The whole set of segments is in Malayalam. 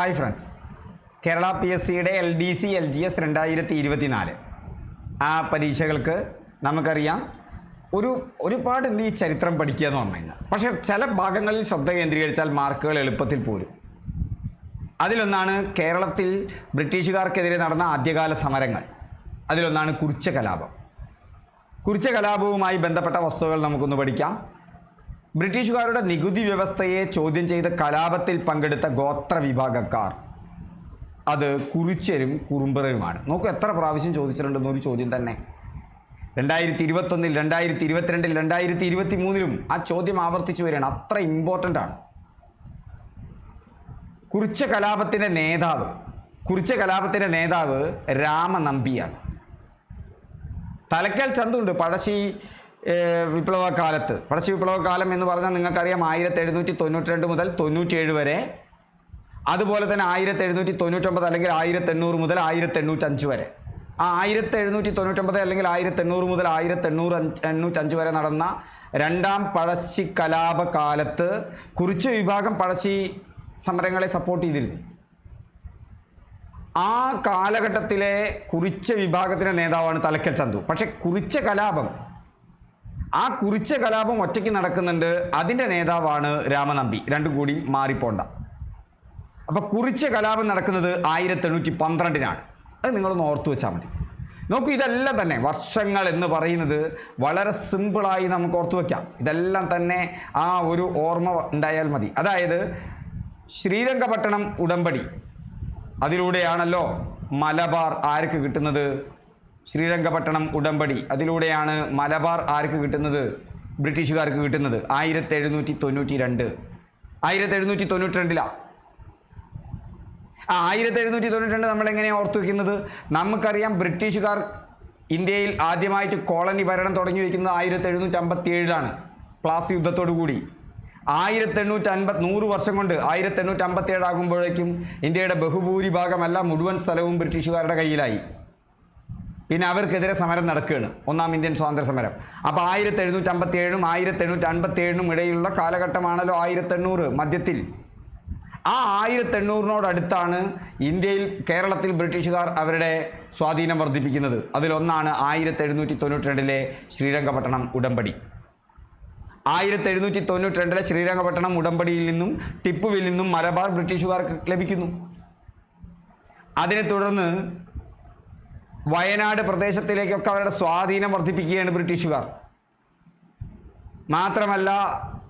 Hi friends Kerala P S സിയുടെ L D C L G S രണ്ടായിരത്തി ഇരുപത്തിനാല് ആ പരീക്ഷകൾക്ക് നമുക്കറിയാം ഒരു ഒരുപാട് ഈ ചരിത്രം പഠിക്കുക എന്ന് പറഞ്ഞു കഴിഞ്ഞാൽ. പക്ഷേ ചില ഭാഗങ്ങളിൽ ശ്രദ്ധ കേന്ദ്രീകരിച്ചാൽ മാർക്കുകൾ എളുപ്പത്തിൽ പോരും. അതിലൊന്നാണ് കേരളത്തിൽ ബ്രിട്ടീഷുകാർക്കെതിരെ നടന്ന ആദ്യകാല സമരങ്ങൾ. അതിലൊന്നാണ് കുറിച്ച കലാപം കുറിച്ച കലാപവുമായി ബന്ധപ്പെട്ട വസ്തുക്കൾ നമുക്കൊന്ന് പഠിക്കാം. ബ്രിട്ടീഷുകാരുടെ നികുതി വ്യവസ്ഥയെ ചോദ്യം ചെയ്ത കലാപത്തിൽ പങ്കെടുത്ത ഗോത്ര വിഭാഗക്കാർ. അത് കുറിച്യരും കുറുമ്പറുമാണ്. നോക്കൂ എത്ര പ്രാവശ്യം ചോദിച്ചിട്ടുണ്ടെന്ന് ഒരു ചോദ്യം തന്നെ. രണ്ടായിരത്തി ഇരുപത്തൊന്നിൽ രണ്ടായിരത്തി ഇരുപത്തിരണ്ടിൽ രണ്ടായിരത്തി ഇരുപത്തി മൂന്നിലും ആ ചോദ്യം ആവർത്തിച്ചു വരികയാണ്. അത്ര ഇമ്പോർട്ടന്റ് ആണ്. കുറിച്ച കലാപത്തിന്റെ നേതാവ് കുറിച്ച കലാപത്തിന്റെ നേതാവ് രാമനമ്പിയാണ് തലക്കൽ ചന്തുണ്ട്. പഴശ്ശി ഏഹ്, പടശ്ശി വിപ്ലവകാലം എന്ന് പറഞ്ഞാൽ നിങ്ങൾക്കറിയാം ആയിരത്തി എഴുന്നൂറ്റി തൊണ്ണൂറ്റി രണ്ട് മുതൽ തൊണ്ണൂറ്റിയേഴ് വരെ. അതുപോലെ തന്നെ ആയിരത്തി എഴുന്നൂറ്റി തൊണ്ണൂറ്റൊമ്പത് അല്ലെങ്കിൽ ആയിരത്തി എണ്ണൂറ് മുതൽ ആയിരത്തി എണ്ണൂറ്റഞ്ച് വരെ. ആ ആയിരത്തി എഴുന്നൂറ്റി തൊണ്ണൂറ്റൊമ്പത് അല്ലെങ്കിൽ ആയിരത്തി എണ്ണൂറ് മുതൽ ആയിരത്തി എണ്ണൂറ് എണ്ണൂറ്റഞ്ച് വരെ നടന്ന രണ്ടാം പഴശ്ശി കലാപ കാലത്ത് കുറിച്ച് വിഭാഗം പഴശ്ശി സമരങ്ങളെ സപ്പോർട്ട് ചെയ്തിരുന്നു. ആ കാലഘട്ടത്തിലെ കുറിച്ച വിഭാഗത്തിന്റെ നേതാവാണ് തലക്കൽ ചന്തു. പക്ഷെ കുറിച്ച കലാപം ആ കുറിച്ച കലാപം ഒറ്റയ്ക്ക് നടക്കുന്നുണ്ട്. അതിന്റെ നേതാവാണ് രാമനമ്പി. രണ്ടും കൂടി മാറിപ്പോണ്ട. അപ്പോൾ കുറിച്ച കലാപം നടക്കുന്നത് ആയിരത്തി എണ്ണൂറ്റി പന്ത്രണ്ടിനാണ് അത് നിങ്ങളൊന്ന് ഓർത്തു വെച്ചാൽ മതി. നോക്കൂ ഇതെല്ലാം തന്നെ വർഷങ്ങൾ എന്ന് പറയുന്നത് വളരെ സിമ്പിളായി നമുക്ക് ഓർത്തു വയ്ക്കാം ഇതെല്ലാം തന്നെ ആ ഒരു ഓർമ്മ ഉണ്ടായാൽ മതി. അതായത് ശ്രീരംഗപട്ടണം ഉടമ്പടി. അതിലൂടെയാണല്ലോ മലബാർ ആർക്ക് കിട്ടുന്നത്? ശ്രീരംഗപട്ടണം ഉടമ്പടി. അതിലൂടെയാണ് മലബാർ ആർക്ക് കിട്ടുന്നത്? ബ്രിട്ടീഷുകാർക്ക് കിട്ടുന്നത്. ആയിരത്തി എഴുന്നൂറ്റി തൊണ്ണൂറ്റി രണ്ട് ആയിരത്തി എഴുന്നൂറ്റി തൊണ്ണൂറ്റി രണ്ടിലാണ് ആ ആയിരത്തി എഴുന്നൂറ്റി തൊണ്ണൂറ്റി രണ്ട് നമ്മൾ എങ്ങനെയാണ് ഓർത്തു വെക്കുന്നത്? നമുക്കറിയാം ബ്രിട്ടീഷുകാർ ഇന്ത്യയിൽ ആദ്യമായിട്ട് കോളനി ഭരണം തുടങ്ങി വയ്ക്കുന്നത് ആയിരത്തി എഴുന്നൂറ്റി അമ്പത്തി ഏഴിലാണ് പ്ലാസ് യുദ്ധത്തോടു കൂടി. ആയിരത്തി എണ്ണൂറ്റി അൻപത് നൂറ് വർഷം കൊണ്ട് ആയിരത്തി എണ്ണൂറ്റി അമ്പത്തി ഏഴാകുമ്പോഴേക്കും ഇന്ത്യയുടെ ബഹുഭൂരിഭാഗമല്ല മുഴുവൻ സ്ഥലവും ബ്രിട്ടീഷുകാരുടെ കയ്യിലായി. പിന്നെ അവർക്കെതിരെ സമരം നടക്കുകയാണ്. ഒന്നാം ഇന്ത്യൻ സ്വാതന്ത്ര്യ സമരം. അപ്പോൾ ആയിരത്തി എഴുന്നൂറ്റി അമ്പത്തി ഏഴും ആയിരത്തി എണ്ണൂറ്റി അൻപത്തി ഏഴിനും ഇടയിലുള്ള കാലഘട്ടമാണല്ലോ ആയിരത്തി എണ്ണൂറ് മധ്യത്തിൽ. ആ ആയിരത്തി എണ്ണൂറിനോടടുത്താണ് ഇന്ത്യയിൽ കേരളത്തിൽ ബ്രിട്ടീഷുകാർ അവരുടെ സ്വാധീനം വർദ്ധിപ്പിക്കുന്നത്. അതിലൊന്നാണ് ആയിരത്തി എഴുന്നൂറ്റി തൊണ്ണൂറ്റി രണ്ടിലെ ശ്രീരംഗപട്ടണം ഉടമ്പടി. ആയിരത്തി എഴുന്നൂറ്റി തൊണ്ണൂറ്റി രണ്ടിലെ ശ്രീരംഗപട്ടണം ഉടമ്പടിയിൽ നിന്നും ടിപ്പുവിൽ നിന്നും മലബാർ ബ്രിട്ടീഷുകാർക്ക് ലഭിക്കുന്നു. അതിനെ തുടർന്ന് വയനാട് പ്രദേശത്തിലേക്കൊക്കെ അവരുടെ സ്വാധീനം വർദ്ധിപ്പിക്കുകയാണ് ബ്രിട്ടീഷുകാർ. മാത്രമല്ല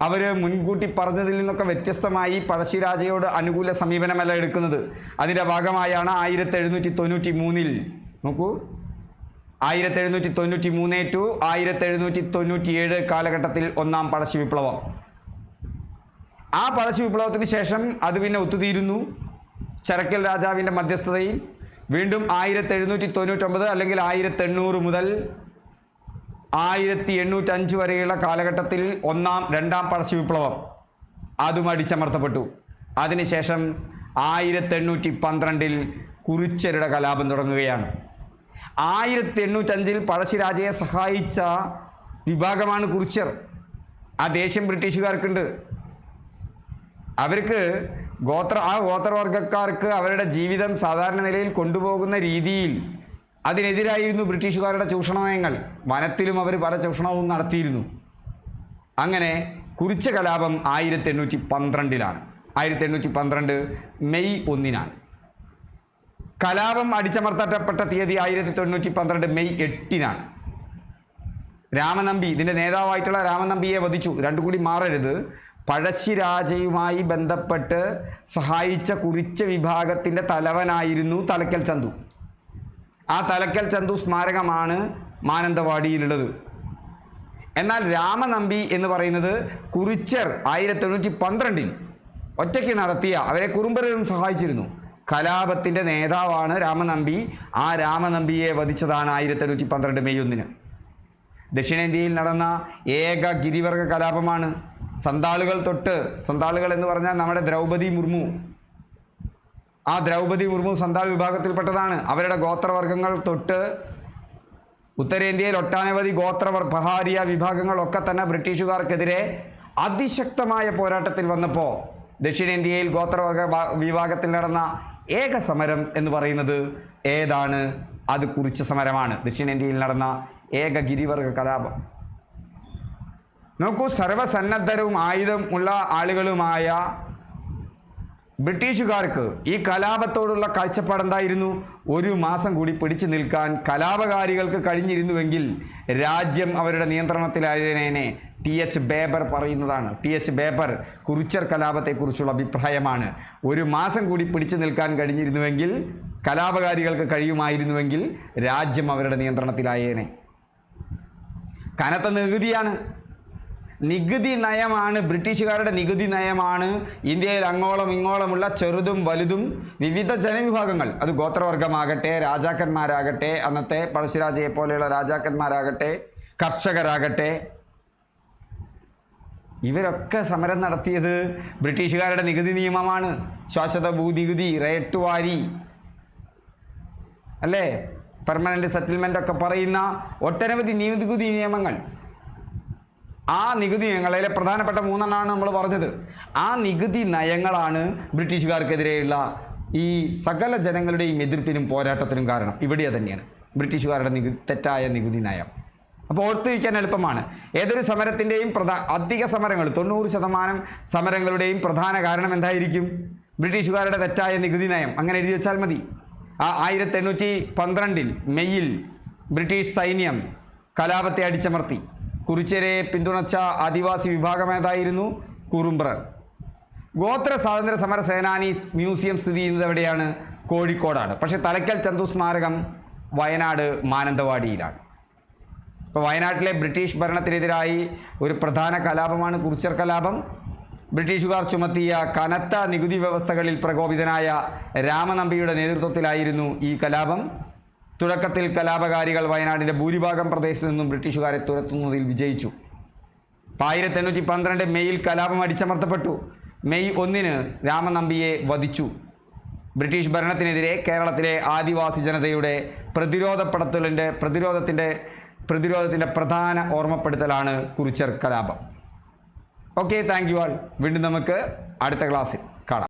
അവർ മുൻകൂട്ടി പറഞ്ഞതിൽ നിന്നൊക്കെ വ്യത്യസ്തമായി പഴശ്ശിരാജയോട് അനുകൂല സമീപനമല്ല എടുക്കുന്നത്. അതിന്റെ ഭാഗമായാണ് ആയിരത്തി എഴുന്നൂറ്റി തൊണ്ണൂറ്റി മൂന്നിൽ നോക്കൂ. ആയിരത്തി എഴുന്നൂറ്റി തൊണ്ണൂറ്റി മൂന്ന് ടു ആയിരത്തി എഴുന്നൂറ്റി തൊണ്ണൂറ്റി ഏഴ് കാലഘട്ടത്തിൽ ഒന്നാം പഴശ്ശി വിപ്ലവം. ആ പഴശ്ശി വിപ്ലവത്തിന് ശേഷം അത് പിന്നെ ഒത്തുതീരുന്നു. ചരക്കൽ രാജാവിന്റെ മധ്യസ്ഥതയിൽ വീണ്ടും ആയിരത്തി എഴുന്നൂറ്റി തൊണ്ണൂറ്റൊമ്പത് അല്ലെങ്കിൽ ആയിരത്തി എണ്ണൂറ് മുതൽ ആയിരത്തി എണ്ണൂറ്റഞ്ച് വരെയുള്ള കാലഘട്ടത്തിൽ ഒന്നാം രണ്ടാം പഴശ്ശി വിപ്ലവം അതും അടിച്ചമർത്തപ്പെട്ടു. അതിനുശേഷം ആയിരത്തി എണ്ണൂറ്റി പന്ത്രണ്ടിൽ കുറിച്യരുടെ കലാപം തുടങ്ങുകയാണ്. ആയിരത്തി എണ്ണൂറ്റഞ്ചിൽ പഴശ്ശിരാജയെ സഹായിച്ച വിഭാഗമാണ് കുറിച്യർ ആ ദേഷ്യം ബ്രിട്ടീഷുകാർക്കുണ്ട്. അവർക്ക് ഗോത്ര ആ ഗോത്രവർഗക്കാർക്ക് അവരുടെ ജീവിതം സാധാരണ നിലയിൽ കൊണ്ടുപോകുന്ന രീതിയിൽ അതിനെതിരായിരുന്നു ബ്രിട്ടീഷുകാരുടെ ചൂഷണനയങ്ങൾ വനത്തിലും അവർ പല ചൂഷണവും നടത്തിയിരുന്നു. അങ്ങനെ കുറിച്ച കലാപം ആയിരത്തി എണ്ണൂറ്റി പന്ത്രണ്ടിലാണ് ആയിരത്തി എണ്ണൂറ്റി പന്ത്രണ്ട് മെയ് ഒന്നിനാണ്. കലാപം അടിച്ചമർത്തപ്പെട്ട തീയതി ആയിരത്തി തൊണ്ണൂറ്റി പന്ത്രണ്ട് മെയ് എട്ടിനാണ്. രാമനമ്പി ഇതിന്റെ നേതാവായിട്ടുള്ള രാമനമ്പിയെ വധിച്ചു. രണ്ടു കൂടി മാറരുത്. പഴശ്ശിരാജയുമായി ബന്ധപ്പെട്ട് സഹായിച്ച കുറിച്ച വിഭാഗത്തിന്റെ തലവനായിരുന്നു തലക്കൽ ചന്തു. ആ തലക്കൽ ചന്തു സ്മാരകമാണ് മാനന്തവാടിയിലുള്ളത്. എന്നാൽ രാമനമ്പി എന്ന് പറയുന്നത് കുറിച്ചർ ആയിരത്തി എണ്ണൂറ്റി പന്ത്രണ്ടിൽ ഒറ്റയ്ക്ക് നടത്തിയ അവരെ കുറുമ്പരും സഹായിച്ചിരുന്നു. കലാപത്തിന്റെ നേതാവാണ് രാമനമ്പി. ആ രാമനമ്പിയെ വധിച്ചതാണ് ആയിരത്തി എണ്ണൂറ്റി പന്ത്രണ്ട് മെയ് ഒന്നിന്. ദക്ഷിണേന്ത്യയിൽ നടന്ന ഏക ഗിരിവർഗ കലാപമാണ് സന്താളുകൾ തൊട്ട് സന്താളുകൾ എന്ന് പറഞ്ഞാൽ നമ്മുടെ ദ്രൗപദി മുർമു. ആ ദ്രൗപദി മുർമു സന്താൾ വിഭാഗത്തിൽപ്പെട്ടതാണ്. അവരുടെ ഗോത്രവർഗങ്ങൾ തൊട്ട് ഉത്തരേന്ത്യയിൽ ഒട്ടനവധി ഗോത്രവർ പഹാരിയ വിഭാഗങ്ങളൊക്കെ തന്നെ ബ്രിട്ടീഷുകാർക്കെതിരെ അതിശക്തമായ പോരാട്ടത്തിൽ വന്നപ്പോൾ ദക്ഷിണേന്ത്യയിൽ ഗോത്രവർഗ വിഭാഗത്തിൽ നടന്ന ഏക സമരം എന്ന് പറയുന്നത് ഏതാണ്? അത് കുറിച്ച സമരമാണ്. ദക്ഷിണേന്ത്യയിൽ നടന്ന ഏക ഗിരിവർഗ കലാപം. നോക്കൂ സർവസന്നദ്ധരും ആയുധം ഉള്ള ആളുകളുമായ ബ്രിട്ടീഷുകാർക്ക് ഈ കലാപത്തോടുള്ള കാഴ്ചപ്പാട് എന്തായിരുന്നു? ഒരു മാസം കൂടി പിടിച്ചു നിൽക്കാൻ കലാപകാരികൾക്ക് കഴിഞ്ഞിരുന്നുവെങ്കിൽ രാജ്യം അവരുടെ നിയന്ത്രണത്തിലായതിനെ ടി എച്ച് ബേബർ പറയുന്നതാണ്. ടി എച്ച് ബേബർ കുറിച്ചർ കലാപത്തെക്കുറിച്ചുള്ള അഭിപ്രായമാണ്. ഒരു മാസം കൂടി പിടിച്ചു നിൽക്കാൻ കഴിഞ്ഞിരുന്നുവെങ്കിൽ കലാപകാരികൾക്ക് കഴിയുമായിരുന്നുവെങ്കിൽ രാജ്യം അവരുടെ നിയന്ത്രണത്തിലായേനെ. കനത്ത നികുതിയാണ്. നികുതി നയമാണ് ബ്രിട്ടീഷുകാരുടെ നികുതി നയമാണ്. ഇന്ത്യയിൽ അങ്ങോളം ഇങ്ങോളമുള്ള ചെറുതും വലുതും വിവിധ ജനവിഭാഗങ്ങൾ. അത് ഗോത്രവർഗമാകട്ടെ രാജാക്കന്മാരാകട്ടെ അന്നത്തെ പഴശ്ശിരാജയെ പോലെയുള്ള രാജാക്കന്മാരാകട്ടെ കർഷകരാകട്ടെ. ഇവരൊക്കെ സമരം നടത്തിയത് ബ്രിട്ടീഷുകാരുടെ നികുതി നിയമമാണ്. ശാശ്വത ഭൂനികുതി റേട്ടുവാരി അല്ലേ? പെർമനന്റ് സെറ്റിൽമെന്റ് ഒക്കെ പറയുന്ന ഒട്ടനവധി നികുതി നിയമങ്ങൾ. ആ നികുതി നയങ്ങളിലെ പ്രധാനപ്പെട്ട മൂന്നെണ്ണമാണ് നമ്മൾ പറഞ്ഞത്. ആ നികുതി നയങ്ങളാണ് ബ്രിട്ടീഷുകാർക്കെതിരെയുള്ള ഈ സകല ജനങ്ങളുടെയും എതിർപ്പിനും പോരാട്ടത്തിനും കാരണം. ഇവിടെ തന്നെയാണ്. ബ്രിട്ടീഷുകാരുടെ നികുതി തെറ്റായ നികുതി നയം. അപ്പോൾ ഓർത്തിരിക്കാൻ എളുപ്പമാണ്. ഏതൊരു സമരത്തിന്റെയും പ്രധാ അധിക സമരങ്ങൾ തൊണ്ണൂറ് ശതമാനം സമരങ്ങളുടെയും പ്രധാന കാരണം എന്തായിരിക്കും? ബ്രിട്ടീഷുകാരുടെ തെറ്റായ നികുതി നയം. അങ്ങനെ എഴുതി വെച്ചാൽ മതി. ആ ആയിരത്തി എണ്ണൂറ്റി പന്ത്രണ്ടിൽ മെയ്യിൽ ബ്രിട്ടീഷ് സൈന്യം കലാപത്തെ അടിച്ചമർത്തി. കുറിച്യരെ പിന്തുണച്ച ആദിവാസി വിഭാഗം ഏതായിരുന്നു? കുറുമ്പ്രർ. ഗോത്ര സ്വാതന്ത്ര്യ സമര സേനാനി മ്യൂസിയം സ്ഥിതി ചെയ്യുന്നത് എവിടെയാണ്? കോഴിക്കോടാണ്. പക്ഷേ തലക്കൽ ചന്തു സ്മാരകം വയനാട് മാനന്തവാടിയിലാണ്. ഇപ്പോൾ വയനാട്ടിലെ ബ്രിട്ടീഷ് ഭരണത്തിനെതിരായി ഒരു പ്രധാന കലാപമാണ് കുറിച്ചർ കലാപം. ബ്രിട്ടീഷുകാർ ചുമത്തിയ കനത്ത നികുതി വ്യവസ്ഥകളിൽ പ്രകോപിതനായ രാമനമ്പിയുടെ നേതൃത്വത്തിലായിരുന്നു ഈ കലാപം. തുടക്കത്തിൽ കലാപകാരികൾ വയനാടിന്റെ ഭൂരിഭാഗം പ്രദേശത്തു നിന്നും ബ്രിട്ടീഷുകാരെ തുരത്തുന്നതിൽ വിജയിച്ചു. ആയിരത്തി എണ്ണൂറ്റി പന്ത്രണ്ട് മെയ്യിൽ കലാപം അടിച്ചമർത്തപ്പെട്ടു. മെയ് ഒന്നിന് രാമനമ്പിയെ വധിച്ചു. ബ്രിട്ടീഷ് ഭരണത്തിനെതിരെ കേരളത്തിലെ ആദിവാസി ജനതയുടെ പ്രതിരോധപ്പെടത്തലിന്റെ പ്രതിരോധത്തിന്റെ പ്രതിരോധത്തിന്റെ പ്രധാന ഓർമ്മപ്പെടുത്തലാണ് കുറിച്ചർ കലാപം. Okay thank you all. വീണ്ടും നമുക്ക് അടുത്ത ക്ലാസ്സിൽ കാണാം.